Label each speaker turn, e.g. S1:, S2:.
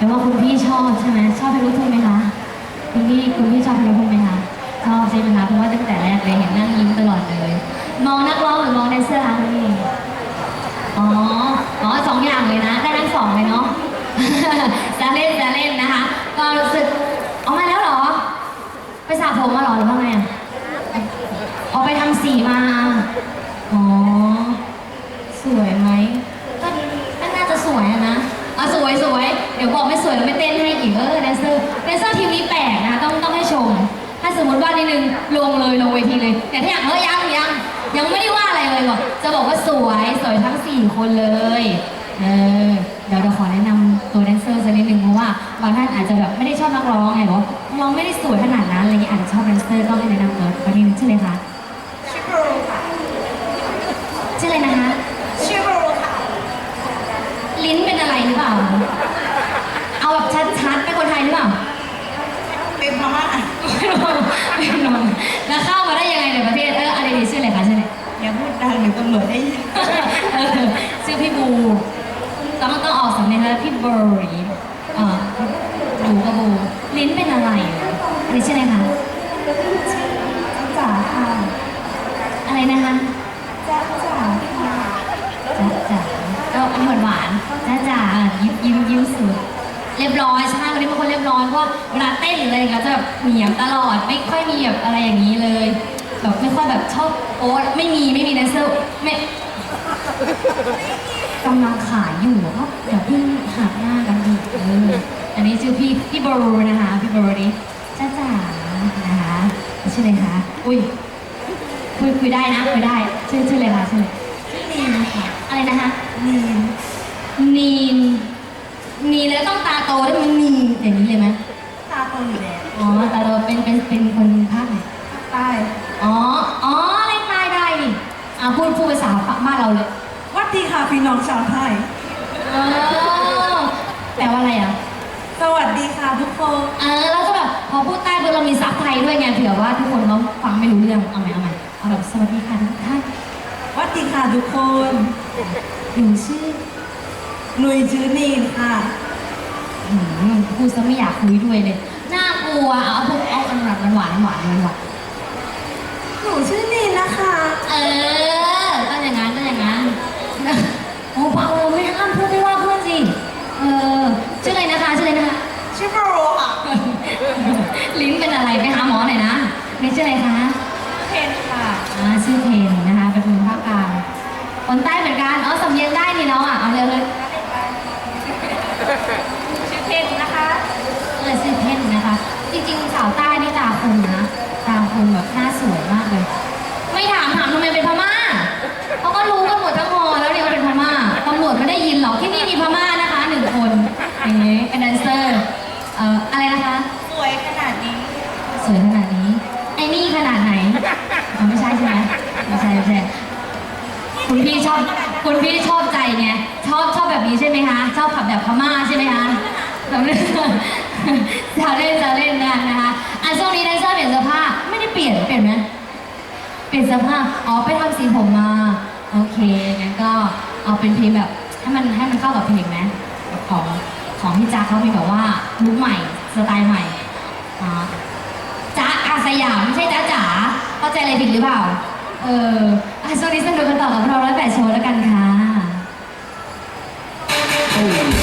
S1: แปลว่าคุณพี่ชอบใช่ไหมชอบเพลงลูกทุ่งไหมคะคุณพี่คุณพี่ชอบเพลงลูกทุ่งไหมคะชอบใช่ไหมคะเพราะว่าตั้งแต่แรกเลยเห็นนั่งยิ้มตลอดเลย มองนักร้องหรือมองแดนเซอร์คะคุณพี่อ๋ออ๋อสองอย่างเลยนะได้ทั้งสองเลยเนาะจะเล่นจะเล่นนะคะก็รู้สึกออกมาแล้วเหรอ ไปสระผมมาหรอหรือว่าไงอะออกไปทำสีมา อ๋อ สวยไหมก็ก็น่าจะสวยอะนะอะสวยสวย เดี๋ยวบอกไม่สวยแล้วไม่เต้นให้อีกเออแดนเซอร์แดนเซอร์ทีมนี้แปลกนะคะต้องต้องให้ชม ถ้าสมมติว่านิดนึงลงเลยลงเวทีเลย แต่ถ้าอยากเออยังยังยังไม่ได้ว่าอะไรเลยบอกจะบอกว่าสวยสวยทั้งสี่คนเลยเออเดี๋ยวเราขอแนะนำตัวแดนเซอร์สักนิดนึงเพราะว่าบางท่านอาจจะแบบไม่ได้ชอบนักร้องไงบอกว่านักร้องไม่ได้สวยขนาดนั้นอะไรเงี้ยอาจจะชอบแดนเซอร์ก็ให้แนะนำตัวสักนิดนึงชื่ออะไรคะ
S2: ชื่อโบรค่ะ
S1: ชื่ออะไรนะคะ
S2: ชื่อโบรค่ะ
S1: ลิ้นเป็นอะไรหรือเปล่าเอา แบบชัดๆเป็นคนไทยหรือเปล่า
S2: เป็นพม่า
S1: ไม่นอนแล้วเข้ามาได้ยังไงในประเทศ เอออะไรดีชื่ออะไรคะชื่ออะไร
S2: อย่าพูดดังเดี๋ยวตำรวจได้ยิน
S1: เออชื่อพี่บูต้องต้องออกสำเนียงแล้วพี่เบอร์ีอ่าบูกับบูลิ้นเป็นอะไรอะอันนี้ชื่ออะไรคะ
S2: จ๋าค่ะ
S1: อะไรนะคะ
S2: จ๋าจ๋าค่ะ
S1: จ้าจ๋าก็อันนี้หวานหวานๆจ้าจ๋ายิ้มยิ้มยิ้มสุด เรียบร้อยใช่วันนี้เป็นคนเรียบร้อยเพราะว่าเวลาเต้นหรืออะไรอย่างเงี้ยจะแบบเหนียมตลอดไม่ค่อยมีแบบอะไรอย่างนี้เลยแบบไม่ค่อยแบบชอบโอ๊ตไม่มีไม่มีแดนเซอร์ไม่กำลังขายอยู่ก็อย่าเพิ่งหักหน้ากันดีเอออันนี้ชื่อพี่พี่บรูนะคะ พี่บรูนี่จ้าจ๋านะคะชื่ออะไรคะอุ้ยคุยคุยได้นะคุยได้ชื่อชื่ออะไรคะชื่ออะไร
S2: ชื่อนีนค่ะ
S1: อะไรนะคะ
S2: นีน
S1: นีน นีนแล้วต้องตาโตด้วยมันนีนอย่างนี้เลยไหม
S2: ตาโตอยู่แล้ว
S1: อ๋อตาโตเป็นเป็นเป็นคนภาคไหน
S2: ใต้
S1: อ๋ออ๋อเล่นใต้ได้นี่อะพูดพูดภาษาบ้านเราเลย
S2: วัดดีค่ะพี่น้องชาวไทย
S1: เออแปลว่าอะไรอะ
S2: สวัสดีค่ะทุกคน
S1: เออแล้วก็แบบพอพูดใต้ปุ๊บเรามีซับไทยด้วยไงเผื่อว่าทุกคนเขาฟังไม่รู้เรื่องเอาใหม่เอาใหม่เอาแบบสวัสดีค่ะทุกท่าน
S2: วัดดีค่ะทุกคน
S1: หนูชื่อ
S2: หนุยชื่อนีนค่ะ
S1: หืมพูดซะไม่อยากคุยด้วยเลยน่ากลัวเอาพูดเอาอันแบบหวานหวานหวานหวาน
S2: หนูชื่อนีนนะคะ
S1: เออก็อย่างนั้นก็อย่างนั้นโอ้เบาเราไม่ห้ามพูดไม่ว่าเพื่อนสิเออชื่ออะไรนะคะชื่ออะไรนะคะ
S2: ชื่อโบรค่ะ
S1: ลิ้นเป็นอะไรไปหาหมอหน่อยนะนี่ชื่ออะไรคะ
S2: เพนค่ะ
S1: อ่าชื่อเทนนะคะเป็นคนภาคกลางคนใต้เหมือนกัน อ๋อสำเนียงได้นี่เนาะอะ เอาเลยเลย
S2: ชื่อเพนนะคะ
S1: เออชื่อเทนนะคะ จริงๆ สาวใต้นี่ตาคมนะ ตา คมแบบหน้าสวยมากเลย ไม่ถามถามทำไมเป็นพม่าเขาก็รู้กันหมดทั้งหอแล้วเนี่ยว่าเป็นพม่าตำรวจไม่ได้ยินหรอกที่นี่มีพม่านะคะหนึ่งคนอย่างนี้เป็นแดนเซอร์เอ่ออะไรนะคะ
S2: สวยขนาดนี้
S1: สวยขนาดนี้ไอ้นี่ขนาดไหนอ๋อไม่ใช่ใช่ไหมไม่ใช่ไม่ใช่คุณพี่ชอบคุณพี่ชอบใจไงชอบชอบแบบนี้ใช่ไหมคะชอบขับแบบพม่าใช่ไหมคะแบบนี้จะเล่นจะเล่นกันนะคะอะช่วงนี้แดนเซอร์เปลี่ยนเสื้อผ้า เปลี่ยนเปลี่ยนไหมเปลี่ยนเสื้อผ้าอ๋อไปทำสีผมมา โอเคงั้นก็เอาเป็นเพลงแบบให้มันให้มันเข้ากับเพลงไหมของของพี่จ๊าเขามีแบบว่าลุคใหม่สไตล์ใหม่อจ๊ะอาสยามไม่ใช่จ๊ะจ๋าเข้าใจอะไรผิดหรือเปล่า เอออะช่วงนี้สนุกกันต่อกับเราร้อยแปดโชว์แล้วกันค่ะ
S3: Oh.